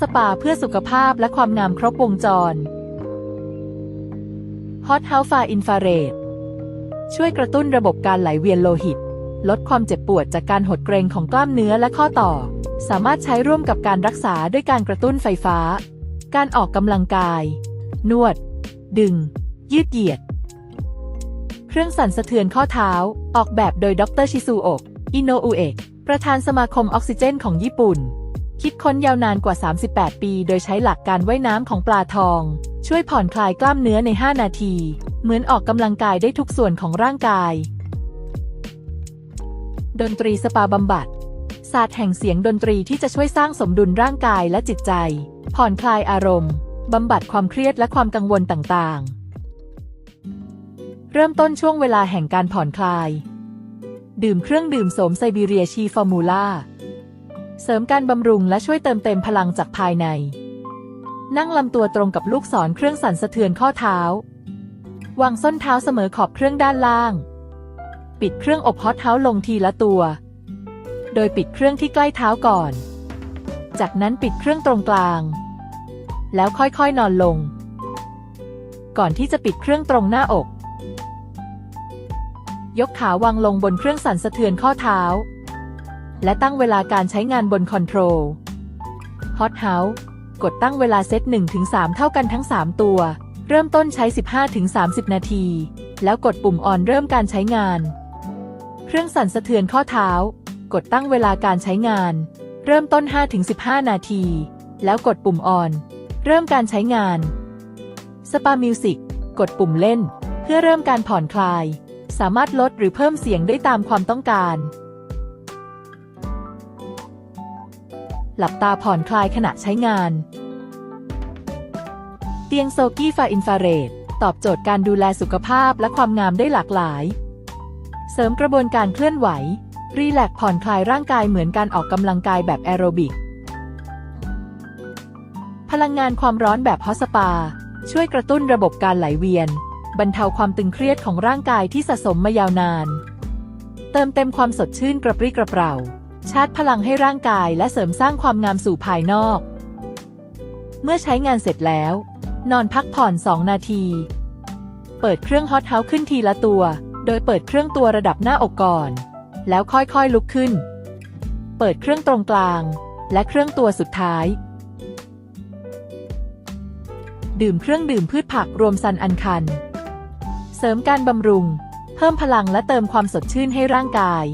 สปาเพื่อสุขภาพและความงามครบวงจร Hot House Far Infrared ช่วยกระตุ้นระบบการไหลเวียนโลหิต ลดความเจ็บปวดจากการหดเกร็งของกล้ามเนื้อและข้อต่อ สามารถใช้ร่วมกับการรักษาด้วยการกระตุ้นไฟฟ้า การออกกำลังกาย นวด ดึง ยืดเหยียด เครื่องสั่นสะเทือนข้อเท้า ออกแบบโดยดรชิซูโอะอิโนอุเอะประธานสมาคมออกซิเจนของญี่ปุ่น คิดค้นยาวนานกว่า 38 ปี โดยใช้หลักการว่ายน้ำของปลาทอง ช่วยผ่อนคลายกล้ามเนื้อใน 5 นาที เหมือนออกกำลังกายได้ทุกส่วนของร่างกาย ดนตรีสปาบำบัด ศาสตร์แห่งเสียงดนตรีที่จะช่วยสร้างสมดุลร่างกายและจิตใจ ผ่อนคลายอารมณ์บำบัดความเครียดและความกังวลต่างๆ เริ่มต้นช่วงเวลาแห่งการผ่อนคลาย ดื่มเครื่องดื่มโสมไซบีเรียชีฟอร์มูล่า เสริมการบำรุงและช่วยเติมเต็มพลังจากภายใน นั่งลำตัวตรงกับลูกศรเครื่องสั่นสะเทือนข้อเท้าวางส้นเท้าเสมอขอบเครื่องด้านล่าง ปิดเครื่องอบฮอตเท้าลงทีละตัว โดยปิดเครื่องที่ใกล้เท้าก่อน จากนั้นปิดเครื่องตรงกลาง แล้วค่อยๆนอนลง ก่อนที่จะปิดเครื่องตรงหน้าอก ยกขาวางลงบนเครื่องสั่นสะเทือนข้อเท้า และตั้งเวลาการใช้งานบนคอนโทรล Hot House กดตั้งเวลาเซต1-3 เท่ากันทั้ง 3 ตัว เริ่มต้นใช้ 15-30 นาที แล้วกดปุ่มออนเริ่มการใช้งาน เครื่องสั่นสะเทือนข้อเท้า กดตั้งเวลาการใช้งาน เริ่มต้น 5-15 นาที แล้วกดปุ่มออน เริ่มการใช้งาน สปามิวสิกกดปุ่มเล่น เพื่อเริ่มการผ่อนคลาย สามารถลดหรือเพิ่มเสียงได้ตามความต้องการ หลับตาผ่อนคลายขณะใช้งาน เตียงโซกี้ฟาอินฟราเรดตอบโจทย์การดูแลสุขภาพและความงามได้หลากหลาย เสริมกระบวนการเคลื่อนไหว รีแลกผ่อนคลายร่างกายเหมือนการออกกำลังกายแบบแอโรบิก พลังงานความร้อนแบบฮอสปา ช่วยกระตุ้นระบบการไหลเวียน บรรเทาความตึงเครียดของร่างกายที่สะสมมายาวนาน เติมเต็มความสดชื่นกระปรี้กระเปร่า ชาร์จพลังให้ร่างกายและเสริมสร้างความงามสู่ภายนอก เมื่อใช้งานเสร็จแล้ว นอนพักผ่อน 2 นาที เปิดเครื่องฮอตเฮาส์ขึ้นทีละตัว โดยเปิดเครื่องตัวระดับหน้าอกก่อน แล้วค่อยๆลุกขึ้น เปิดเครื่องตรงกลาง และเครื่องตัวสุดท้าย ดื่มเครื่องดื่มพืชผักรวมซันอันคัน เสริมการบำรุง เพิ่มพลังและเติมความสดชื่นให้ร่างกาย